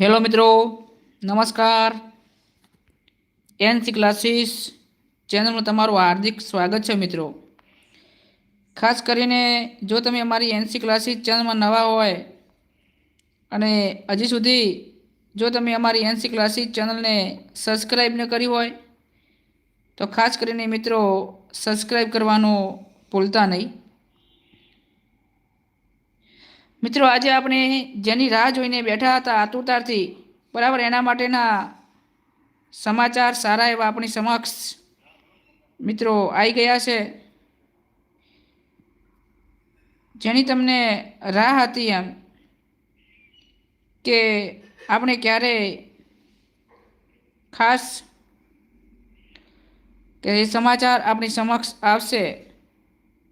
Hello મિત્રો. નમસ્કાર. NC classes ચેનલમાં તમારું હાર્દિક સ્વાગત છે, મિત્રો. ખાસ કરીને જો તમે અમારી એનસી ક્લાસીસ ચેનલમાં નવા હોય અને હજી સુધી જો તમે અમારી એનસી ક્લાસીસ ચેનલને સબસ્ક્રાઈબ ન કરી હોય, તો ખાસ કરીને મિત્રો સબસ્ક્રાઈબ કરવાનું ભૂલતા નહીં. મિત્રો, આજે આપણે જેની રાહ જોઈને બેઠા હતા આતુરતાથી, બરાબર, એના માટેના સમાચાર સારા એવા આપણી સમક્ષ મિત્રો આવી ગયા છે. જેની તમને રાહ હતી એમ કે આપણે ક્યારે ખાસ કે એ સમાચાર આપણી સમક્ષ આવશે.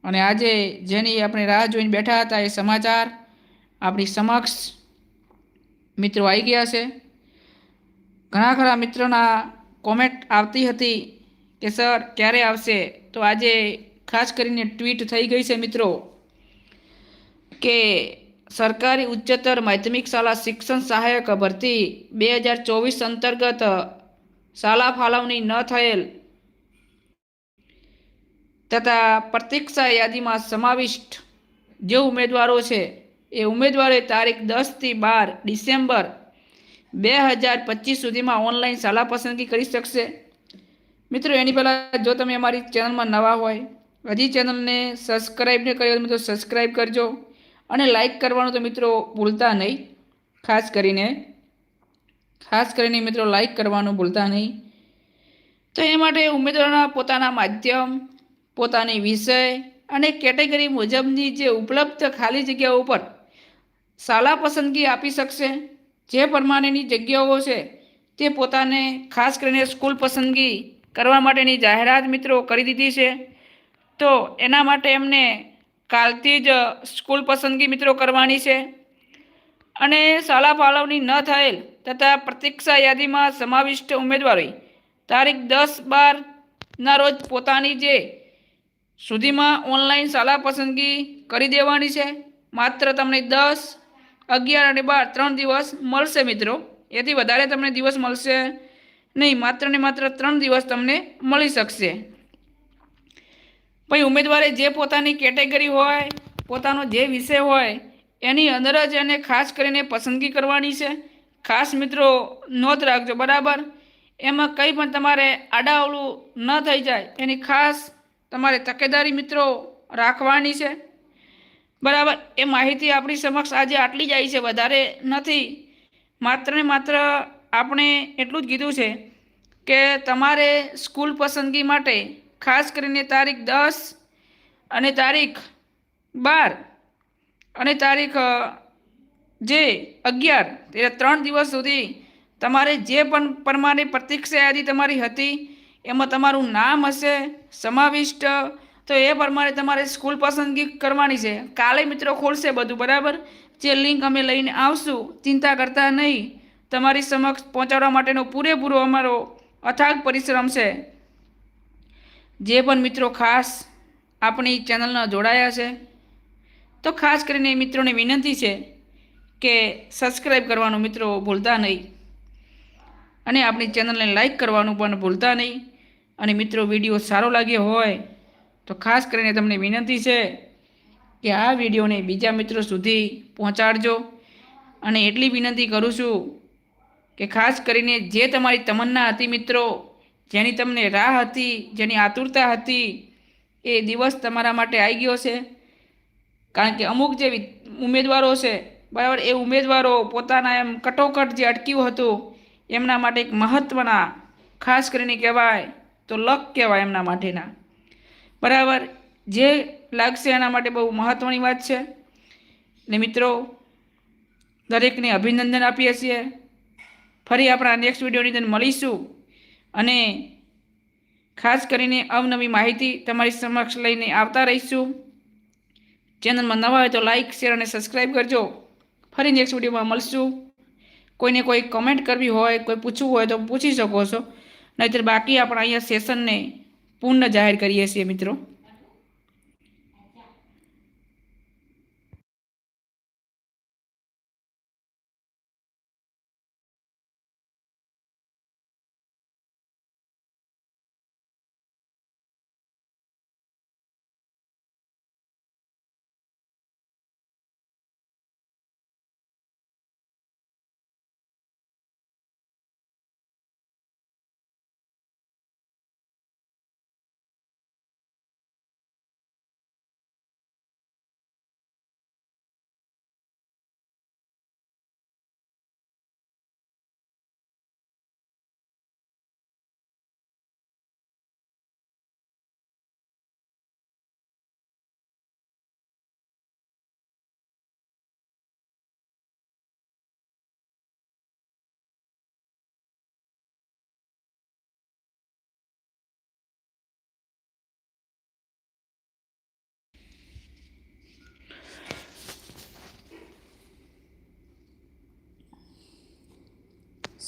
અને આજે જેની આપણે રાહ જોઈને બેઠા હતા એ સમાચાર આપણી સમક્ષ મિત્રો આવી ગયા છે. ઘણા ખરા મિત્રોના કોમેન્ટ આવતી હતી કે, સર, ક્યારે આવશે? તો આજે ખાસ કરીને ટ્વીટ થઈ ગઈ છે મિત્રો કે સરકારી ઉચ્ચતર માધ્યમિક શાળા શિક્ષણ સહાયક ભરતી બે હજાર ચોવીસ અંતર્ગત શાળા ફાળવણી ન થયેલ તથા પ્રતીક્ષા યાદીમાં સમાવિષ્ટ જે ઉમેદવારો છે એ ઉમેદવારોએ તારીખ દસથી બાર ડિસેમ્બર બે હજાર પચીસ સુધીમાં ઓનલાઈન શાળા પસંદગી કરી શકશે. મિત્રો, એની પહેલાં જો તમે અમારી ચેનલમાં નવા હોય, હજી ચેનલને સબસ્ક્રાઈબ ન કરી મિત્રો સબસ્ક્રાઈબ કરજો અને લાઈક કરવાનું તો મિત્રો ભૂલતા નહીં. ખાસ કરીને ખાસ કરીને મિત્રો લાઈક કરવાનું ભૂલતા નહીં. તો એ માટે ઉમેદવારોના પોતાના માધ્યમ, પોતાની વિષય અને કેટેગરી મુજબની જે ઉપલબ્ધ ખાલી જગ્યાઓ ઉપર શાળા પસંદગી આપી શકશે? જે પ્રમાણેની જગ્યાઓ છે, તે પોતાને ખાસ કરીને સ્કૂલ પસંદગી કરવા માટેની જાહેરાત મિત્રો કરી દીધી છે. તો એના માટે એમને કાલથી જ સ્કૂલ પસંદગી મિત્રો કરવાની છે. અને શાળા ફાળવણી ન થયેલ તથા પ્રતીક્ષા યાદીમાં સમાવિષ્ટ ઉમેદવારોએ તારીખ દસ બારના રોજ પોતાની જે સુધીમાં ઓનલાઈન શાળા પસંદગી કરી દેવાની છે. માત્ર તમને દસ અગિયાર અને બાર, ત્રણ દિવસ મળશે મિત્રો. એથી વધારે તમને દિવસ મળશે નહીં. માત્ર ને માત્ર ત્રણ દિવસ તમને મળી શકશે. પછી ઉમેદવારે જે પોતાની કેટેગરી હોય, પોતાનો જે વિષય હોય, એની અંદર જ એને ખાસ કરીને પસંદગી કરવાની છે. ખાસ મિત્રો, નોંધ રાખજો, બરાબર? એમાં કંઈ પણ તમારે આડાવળું ન થઈ જાય. એની ખાસ તમારે તકેદારી મિત્રો રાખવાની છે. બરાબર, એ માહિતી આપણી સમક્ષ આજે આટલી જ આવી છે, વધારે નથી. માત્ર ને માત્ર આપણે એટલું જ કીધું છે કે તમારે સ્કૂલ પસંદગી માટે ખાસ કરીને તારીખ દસ અને તારીખ બાર અને તારીખ જે અગિયાર, એટલે ત્રણ દિવસ સુધી તમારે જે પણ પ્રમાણે પ્રતીક્ષા યાદી તમારી હતી, એમાં તમારું નામ હશે, સમાવિષ્ટ તો એ પ્રમાણે તમારે સ્કૂલ પસંદગી કરવાની છે. કાલે મિત્રો ખોલશે બધું, બરાબર? જે લિંક અમે લઈને આવશું, ચિંતા કરતા નહીં. તમારી સમક્ષ પહોંચાડવા માટેનો પૂરેપૂરો અમારો અથાગ પરિશ્રમ છે. જે પણ મિત્રો ખાસ આપણી ચેનલના જોડાયા છે, તો ખાસ કરીને મિત્રોને વિનંતી છે કે સબસ્ક્રાઈબ કરવાનું મિત્રો ભૂલતા નહીં. અને આપણી ચેનલને લાઈક કરવાનું પણ ભૂલતા નહીં. અને મિત્રો વીડિયો સારો લાગ્યો હોય તો ખાસ કરીને તમને વિનંતી છે કે આ વિડીયોને બીજા મિત્રો સુધી પહોંચાડજો. અને એટલી વિનંતી કરું છું કે ખાસ કરીને જે તમારી તમન્ના હતી મિત્રો, જેની તમને રાહ હતી, જેની આતુરતા હતી, એ દિવસ તમારા માટે આવી ગયો છે. કારણ કે અમુક જે ઉમેદવારો છે, બરાબર, એ ઉમેદવારો પોતાના એમ કટોકટ જે અટક્યું હતું, એમના માટે એક મહત્ત્વના ખાસ કરીને કહેવાય તો લક કહેવાય એમના માટેના. બરાબર? જે લાગશે એના માટે બહુ મહત્ત્વની વાત છે. ને મિત્રો, દરેકને અભિનંદન આપીએ છીએ. ફરી આપણા નેક્સ્ટ વિડીયોની અંદર મળીશું. અને ખાસ કરીને અવનવી માહિતી તમારી સમક્ષ લઈને આવતા રહીશું. ચેનલમાં નવા હોય તો લાઇક શેર અને સબસ્ક્રાઈબ કરજો. ફરી નેક્સ્ટ વિડીયોમાં મળશું. કોઈને કોઈ કમેન્ટ કરવી હોય, કોઈ પૂછવું હોય તો પૂછી શકો છો. નહીંતર બાકી આપણા અહીંયા સેશનને પૂર્ણ જાહેર કરીએ છીએ મિત્રો.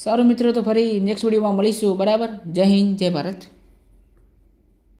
સારું મિત્રો તો ફરી નેક્સ્ટ વિડીયોમાં મળીશું. બરાબર? જય હિન્દ જય ભારત.